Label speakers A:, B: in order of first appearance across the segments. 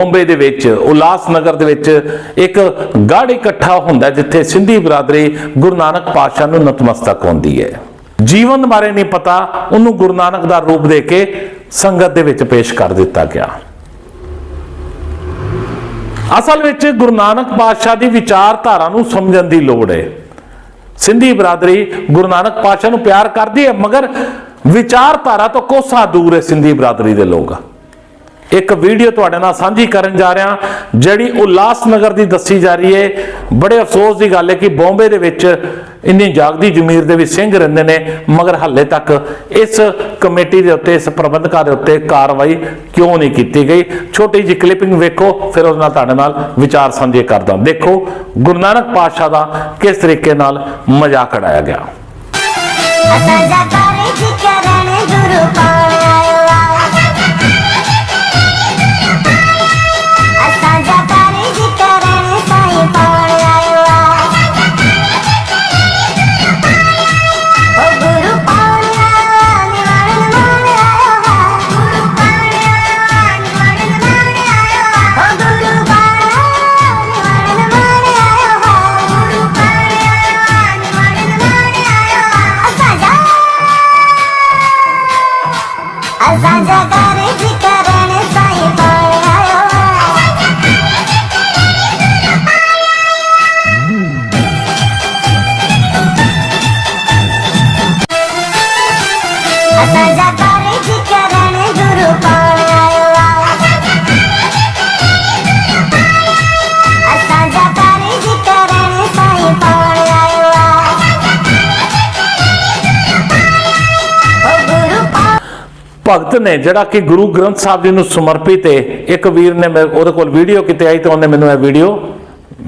A: ਬੰਬੇ ਦੇ ਵਿੱਚ, ਉਲਾਸ ਨਗਰ ਦੇ ਵਿੱਚ ਇੱਕ ਗੜ ਇਕੱਠਾ ਹੁੰਦਾ ਜਿੱਥੇ ਸਿੰਧੀ ਬਰਾਦਰੀ ਗੁਰੂ ਨਾਨਕ ਪਾਤਸ਼ਾਹ ਨੂੰ ਨਤਮਸਤਕ ਹੁੰਦੀ ਹੈ। ਜੀਵਨ ਬਾਰੇ ਨਹੀਂ ਪਤਾ, ਉਹਨੂੰ ਗੁਰੂ ਨਾਨਕ ਦਾ ਰੂਪ ਦੇ ਕੇ ਸੰਗਤ ਦੇ ਵਿੱਚ ਪੇਸ਼ ਕਰ ਦਿੱਤਾ ਗਿਆ। ਅਸਲ ਵਿੱਚ ਗੁਰੂ ਨਾਨਕ ਪਾਤਸ਼ਾਹ ਦੀ ਵਿਚਾਰਧਾਰਾ ਨੂੰ ਸਮਝਣ ਦੀ ਲੋੜ ਹੈ। ਸਿੰਧੀ ਬਰਾਦਰੀ ਗੁਰੂ ਨਾਨਕ ਪਾਤਸ਼ਾਹ ਨੂੰ ਪਿਆਰ ਕਰਦੀ ਹੈ, ਮਗਰ ਵਿਚਾਰਧਾਰਾ ਤੋਂ ਕੋਸਾ ਦੂਰ ਹੈ ਸਿੰਧੀ ਬਰਾਦਰੀ ਦੇ ਲੋਕ। ਇੱਕ ਵੀਡੀਓ ਤੁਹਾਡੇ ਨਾਲ ਸਾਂਝੀ ਕਰਨ ਜਾ ਰਿਹਾ, ਜਿਹੜੀ ਉਲਾਸਨਗਰ ਦੀ ਦੱਸੀ ਜਾ ਰਹੀ ਹੈ। ਬੜੇ ਅਫਸੋਸ ਦੀ ਗੱਲ ਹੈ ਕਿ ਬੰਬੇ ਦੇ ਵਿੱਚ ਇੰਨੀ ਜਾਗਦੀ ਜ਼ਮੀਰ ਦੇ ਵਿੱਚ ਸਿੰਘ ਰਹਿੰਦੇ ਨੇ, ਮਗਰ ਹਾਲੇ ਤੱਕ ਇਸ ਕਮੇਟੀ ਦੇ ਉੱਤੇ, ਇਸ ਪ੍ਰਬੰਧਕਾਂ ਦੇ ਉੱਤੇ ਕਾਰਵਾਈ ਕਿਉਂ ਨਹੀਂ ਕੀਤੀ ਗਈ? ਛੋਟੀ ਜਿਹੀ ਕਲਿੱਪਿੰਗ ਵੇਖੋ, ਫਿਰ ਉਹਦੇ ਨਾਲ ਤੁਹਾਡੇ ਨਾਲ ਵਿਚਾਰ ਸਾਂਝੇ ਕਰਦਾ। ਦੇਖੋ, ਗੁਰੂ ਨਾਨਕ ਪਾਤਸ਼ਾਹ ਦਾ ਕਿਸ ਤਰੀਕੇ ਨਾਲ ਮਜ਼ਾਕ ਉਡਾਇਆ ਗਿਆ।
B: ਅਸਾਂ ਜਾ ਕਰੇ ਜੀ ਕਰਨ ਸਾਈਂ ਪਾਣ ਆਇਓ ਅਸਾਂ ਜਾ ਕਰੇ ਜੀ
A: ਭਗਤ ਨੇ ਜਿਹੜਾ ਕਿ ਗੁਰੂ ਗ੍ਰੰਥ ਸਾਹਿਬ ਜੀ ਨੂੰ ਸਮਰਪਿਤ ਹੈ, ਇੱਕ ਵੀਰ ਨੇ ਉਹਦੇ ਕੋਲ ਵੀਡੀਓ ਕਿਤੇ, ਆਈ ਤੇ ਉਹਨੇ ਮੈਨੂੰ ਇਹ ਵੀਡੀਓ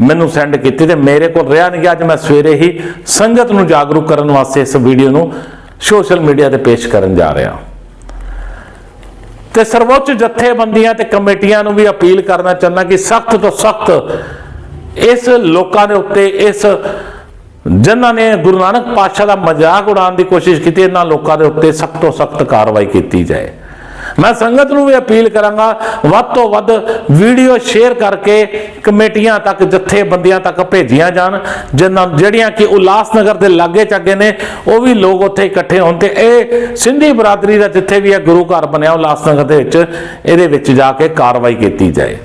A: ਮੈਨੂੰ ਸੈਂਡ ਕੀਤੀ ਤੇ ਮੇਰੇ ਕੋਲ ਰਿਹਾ ਨਹੀਂ ਗਿਆ, ਅੱਜ ਮੈਂ ਸਵੇਰੇ ਹੀ ਸੰਗਤ ਨੂੰ ਜਾਗਰੂਕ ਕਰਨ ਵਾਸਤੇ ਇਸ ਵੀਡੀਓ ਨੂੰ ਸੋਸ਼ਲ ਮੀਡੀਆ ਤੇ ਪੇਸ਼ ਕਰਨ ਜਾ ਰਿਹਾ। ਤੇ ਸਰਵੋੱਚ ਜਥੇਬੰਦੀਆਂ ਤੇ ਕਮੇਟੀਆਂ ਨੂੰ ਵੀ ਅਪੀਲ ਕਰਨਾ ਚਾਹੁੰਦਾ ਕਿ ਸਖਤ ਤੋਂ ਸਖਤ ਇਸ ਲੋਕਾਂ ਦੇ ਉੱਤੇ, ਇਸ ਜਿਨ੍ਹਾਂ ਨੇ ਗੁਰੂ ਨਾਨਕ ਪਾਤਸ਼ਾਹ ਦਾ ਮਜ਼ਾਕ ਉਡਾਉਣ ਦੀ ਕੋਸ਼ਿਸ਼ ਕੀਤੀ, ਇਹਨਾਂ ਲੋਕਾਂ ਦੇ ਉੱਤੇ ਸਖਤ ਤੋਂ ਸਖਤ ਕਾਰਵਾਈ ਕੀਤੀ ਜਾਏ। ਮੈਂ ਸੰਗਤ ਨੂੰ ਵੀ ਅਪੀਲ ਕਰਾਂਗਾ, ਵੱਧ ਤੋਂ ਵੱਧ ਵੀਡੀਓ ਸ਼ੇਅਰ ਕਰਕੇ ਕਮੇਟੀਆਂ ਤੱਕ, ਜਥੇਬੰਦੀਆਂ ਤੱਕ ਭੇਜੀਆਂ ਜਾਣ, ਜਿਨ੍ਹਾਂ ਜਿਹੜੀਆਂ ਕਿ ਉਲਾਸਨਗਰ ਦੇ ਲਾਗੇ ਚੱਗੇ ਨੇ, ਉਹ ਵੀ ਲੋਕ ਉੱਥੇ ਇਕੱਠੇ ਹੋਣ ਤੇ ਇਹ ਸਿੰਧੀ ਬਰਾਦਰੀ ਦਾ ਜਿੱਥੇ ਵੀ ਇਹ ਗੁਰੂ ਘਰ ਬਣਿਆ, ਉਲਾਸਨਗਰ ਦੇ ਵਿੱਚ, ਇਹਦੇ ਵਿੱਚ ਜਾ ਕੇ ਕਾਰਵਾਈ ਕੀਤੀ ਜਾਏ।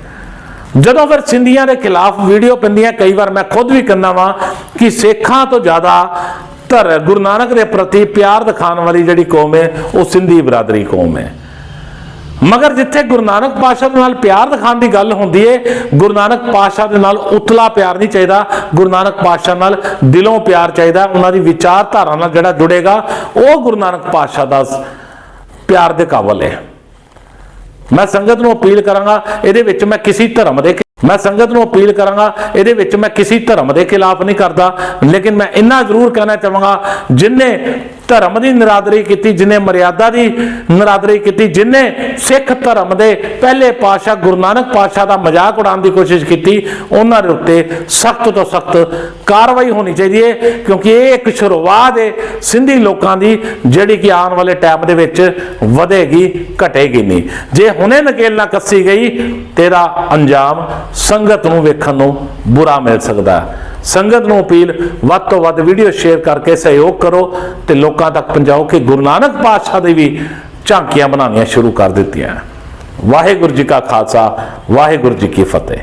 A: ਜਦੋਂ ਫਿਰ ਸਿੰਧੀਆਂ ਦੇ ਖਿਲਾਫ ਵੀਡੀਓ ਪੈਂਦੀਆਂ, ਕਈ ਵਾਰ ਮੈਂ ਖੁਦ ਵੀ ਕਹਿੰਦਾ ਵਾਂ ਕਿ ਸਿੱਖਾਂ ਤੋਂ ਜ਼ਿਆਦਾ ਧਰ, ਗੁਰੂ ਨਾਨਕ ਦੇ ਪ੍ਰਤੀ ਪਿਆਰ ਦਿਖਾਉਣ ਵਾਲੀ ਜਿਹੜੀ ਕੌਮ ਹੈ, ਉਹ ਸਿੰਧੀ ਬਰਾਦਰੀ ਕੌਮ ਹੈ। ਮਗਰ ਜਿੱਥੇ ਗੁਰੂ ਨਾਨਕ ਪਾਤਸ਼ਾਹ ਦੇ ਨਾਲ ਪਿਆਰ ਦਿਖਾਉਣ ਦੀ ਗੱਲ ਹੁੰਦੀ ਹੈ ਗੁਰੂ ਨਾਨਕ ਪਾਤਸ਼ਾਹ ਦੇ ਨਾਲ ਉਤਲਾ ਪਿਆਰ ਨਹੀਂ ਚਾਹੀਦਾ, ਗੁਰੂ ਨਾਨਕ ਪਾਤਸ਼ਾਹ ਨਾਲ ਦਿਲੋਂ ਪਿਆਰ ਚਾਹੀਦਾ, ਉਹਨਾਂ ਦੀ ਵਿਚਾਰਧਾਰਾ ਨਾਲ ਜਿਹੜਾ ਜੁੜੇਗਾ, ਉਹ ਗੁਰੂ ਨਾਨਕ ਪਾਤਸ਼ਾਹ ਦਾ ਪਿਆਰ ਦੇ ਕਾਬਲ ਹੈ। ਮੈਂ ਸੰਗਤ ਨੂੰ ਅਪੀਲ ਕਰਾਂਗਾ ਇਹਦੇ ਵਿੱਚ ਮੈਂ ਕਿਸੇ ਧਰਮ ਦੇ ਮੈਂ ਸੰਗਤ ਨੂੰ ਅਪੀਲ ਕਰਾਂਗਾ, ਇਹਦੇ ਵਿੱਚ ਮੈਂ ਕਿਸੇ ਧਰਮ ਦੇ ਖਿਲਾਫ ਨਹੀਂ ਕਰਦਾ, ਲੇਕਿਨ ਮੈਂ ਇੰਨਾ ਜ਼ਰੂਰ ਕਹਿਣਾ ਚਾਹਾਂਗਾ ਜਿਨਨੇ ਧਰਮ ਦੀ ਨਿਰਾਦਰੀ ਕੀਤੀ, ਜਿਨੇ ਮਰਿਆਦਾ ਦੀ ਨਿਰਾਦਰੀ ਕੀਤੀ, ਜਿਨੇ ਸਿੱਖ ਧਰਮ ਦੇ ਪਹਿਲੇ ਪਾਤਸ਼ਾਹ, ਗੁਰੂ ਨਾਨਕ ਪਾਤਸ਼ਾਹ ਦਾ ਮਜ਼ਾਕ ਉਡਾਉਣ ਦੀ ਕੋਸ਼ਿਸ਼ ਕੀਤੀ, ਉਹਨਾਂ ਦੇ ਉੱਤੇ ਸਖਤ ਤੋਂ ਸਖਤ ਕਾਰਵਾਈ ਹੋਣੀ ਚਾਹੀਦੀ ਹੈ ਕਿਉਂਕਿ ਇਹ ਇੱਕ ਸ਼ੁਰੂਆਤ ਹੈ ਸਿੰਧੀ ਲੋਕਾਂ ਦੀ, ਜਿਹੜੀ ਕਿ ਆਉਣ ਵਾਲੇ ਟਾਈਮ ਦੇ ਵਿੱਚ ਵਧੇਗੀ, ਘਟੇਗੀ ਨਹੀਂ। ਜੇ ਹੁਣੇ ਨਕੇਲ ਨਾ ਕੱਸੀ ਗਈ, ਤੇਰਾ ਅੰਜਾਮ ਸੰਗਤ ਨੂੰ ਵੇਖਣ ਨੂੰ ਬੁਰਾ ਮਿਲ ਸਕਦਾ ਹੈ। ਸੰਗਤ ਨੂੰ ਅਪੀਲ ਵੱਧ ਤੋਂ ਵੱਧ ਵੀਡੀਓ ਸ਼ੇਅਰ ਕਰਕੇ ਸਹਿਯੋਗ ਕਰੋ ਤੇ ਲੋਕਾਂ ਤੱਕ ਪਹੁੰਚਾਓ ਕਿ ਗੁਰੂ ਨਾਨਕ ਪਾਤਸ਼ਾਹ ਦੀ ਵੀ ਝਾਂਕੀਆਂ ਬਣਾਉਣੀਆਂ ਸ਼ੁਰੂ ਕਰ ਦਿੱਤੀਆਂ। ਵਾਹਿਗੁਰੂ ਜੀ ਕਾ ਖਾਲਸਾ, ਵਾਹਿਗੁਰੂ ਜੀ ਕੀ ਫਤਿਹ।